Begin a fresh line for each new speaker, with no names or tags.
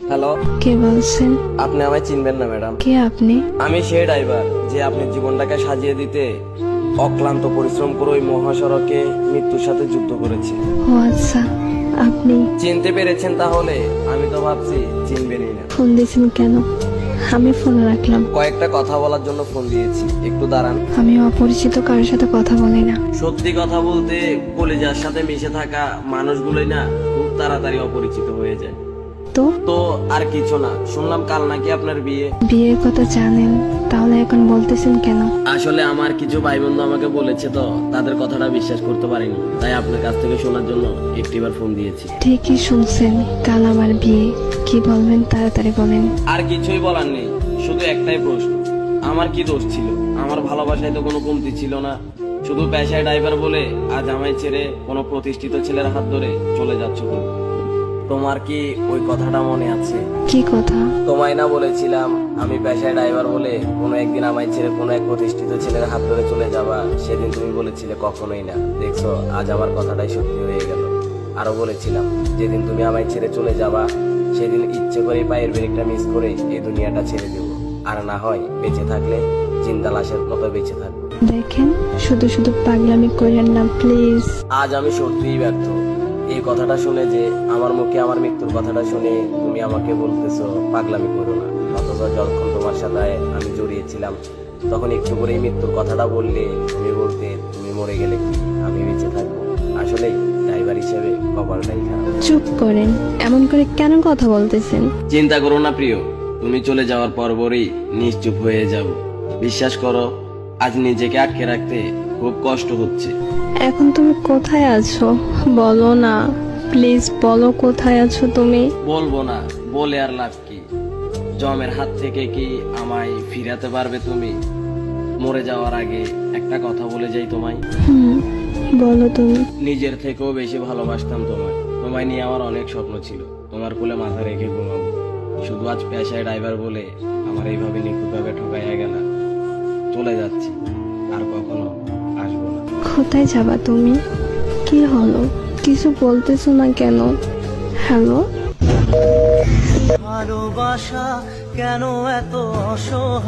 Hello
কে বলছেন?
আপনি আমায় চিনবেন না ম্যাডাম।
কে আপনি?
আমি সেই ড্রাইভার যে আপনার জীবনটাকে সাজিয়ে দিতে অক্লান্ত পরিশ্রম করে ওই মহাসড়কে মৃত্যুর সাথে যুদ্ধ করেছে।
ও আচ্ছা আপনি?
চিনতে পেরেছেন তাহলে? আমি তো ভাবছি চিনবেনই না।
ফোন দিয়েছেন কেন? আমি ফোন রাখলাম।
কয়েকটা কথা বলার জন্য ফোন দিয়েছি। একটু দাঁড়ান।
আমি অপরিচিত কারোর সাথে কথা বলি না।
সত্যি কথা বলতে কলেজার সাথে মিশে থাকা মানুষগুলোই না খুব তাড়াতাড়ি অপরিচিত হয়ে যায়।
তো?
তো আর কিছু না শুনলাম কাল নাকি আপনার বিয়ে।
বিয়ের কথা জানেন তাহলে এখন বলতেছেন কেন?
আসলে আমার কিছু ভাই বন্ধু আমাকে বলেছে তো তাদের কথাটা বিশ্বাস করতে পারিনি। তাই আপনার কাছ থেকে শোনার জন্য একটিবার ফোন দিয়েছি।
ঠিকই শুনছেন কাল আমার বিয়ে। কি বলবেন তাড়াতাড়ি বলেন।
আর কিছুই বলার নেই শুধু একটাই প্রশ্ন। আমার কি দোষ ছিল? আমার ভালোবাসায় তো কোনো কমতি ছিল না। শুধু পেশায় ড্রাইভার বলে আজ আমায় ছেড়ে কোনো প্রতিষ্ঠিত ছেলের হাত ধরে চলে যাচ্ছ তুমি। তোমার কি ওই কথাটা মনে আছে?
কি কথা?
তোমায় না বলেছিলাম আমি পেশায় ড্রাইভার বলে কোনো একদিন আমায় ছেড়ে কোনো এক প্রতিষ্ঠিত ছেলের হাত ধরে চলে যাবা? সেদিন তুমি বলেছিলে কখনোই না। দেখছ আজ আমার কথাটাই সত্যি হয়ে গেল। আরও বলেছিলাম যেদিন তুমি আমায় ছেড়ে চলে যাবা সেদিন ইচ্ছে করে পায়ের ব্রেকটা মিস করে এই দুনিয়াটা ছেড়ে দেব। আর না হয় বেঁচে থাকলে জিন্দা লাশের মতো বেঁচে থাকব।
দেখেন শুধু শুধু পাগলামি করেন না প্লিজ
আজ আমি সত্যিই ব্যর্থ। এই কথাটা শুনে যে আমার মুখে আমার মৃত্যুর কথাটা শুনে তুমি আমাকে বলতেছো পাগলামি করো না। অথচ যখন তোমার সাথে আমি জড়িয়েছিলাম তখন একটু করে এই মৃত্যুর কথাটা বললে তুমি বলতে তুমি মরে গেলে কি? আমি বেঁচে থাকব। আসলে ড্রাইভার হিসেবে কপালটাই খারাপ
চুপ করেন। এমন করে কেন কথা বলতেছেন?
চিন্তা করো না প্রিয়। তুমি চলে যাওয়ার পরপরই নিশ্চুপ হয়ে যাব বিশ্বাস করো আজ নিজেকে আটকে রাখতে খুব কষ্ট হচ্ছে।
এখন তুমি কোথায় আছো? বলো না। প্লিজ বলো কোথায় আছো তুমি?
বলব না বলে আর লাভ কি? জমের হাত থেকে কি আমায় ফিরাতে পারবে তুমি? মরে যাওয়ার আগে একটা কথা বলে যাই তোমায়।
হুম বলো তুমি।
নিজের থেকেও বেশি ভালোবাসতাম তোমায়। তোমায় নিয়ে আমার অনেক স্বপ্ন ছিল। তোমার কোলে মাথা রেখে ঘুমাবো। শুধু আজ পেশায় ড্রাইভার বলে আমার এইভাবে নিখুঁতভাবে ঠকাইয়া গেল। চলে যাচ্ছি। আর কখনো
কোথায় যাবা তুমি? কি হলো? কিছু বলতেছো না কেন? হ্যালো?
ভালোবাসা কেন এত অসহায়?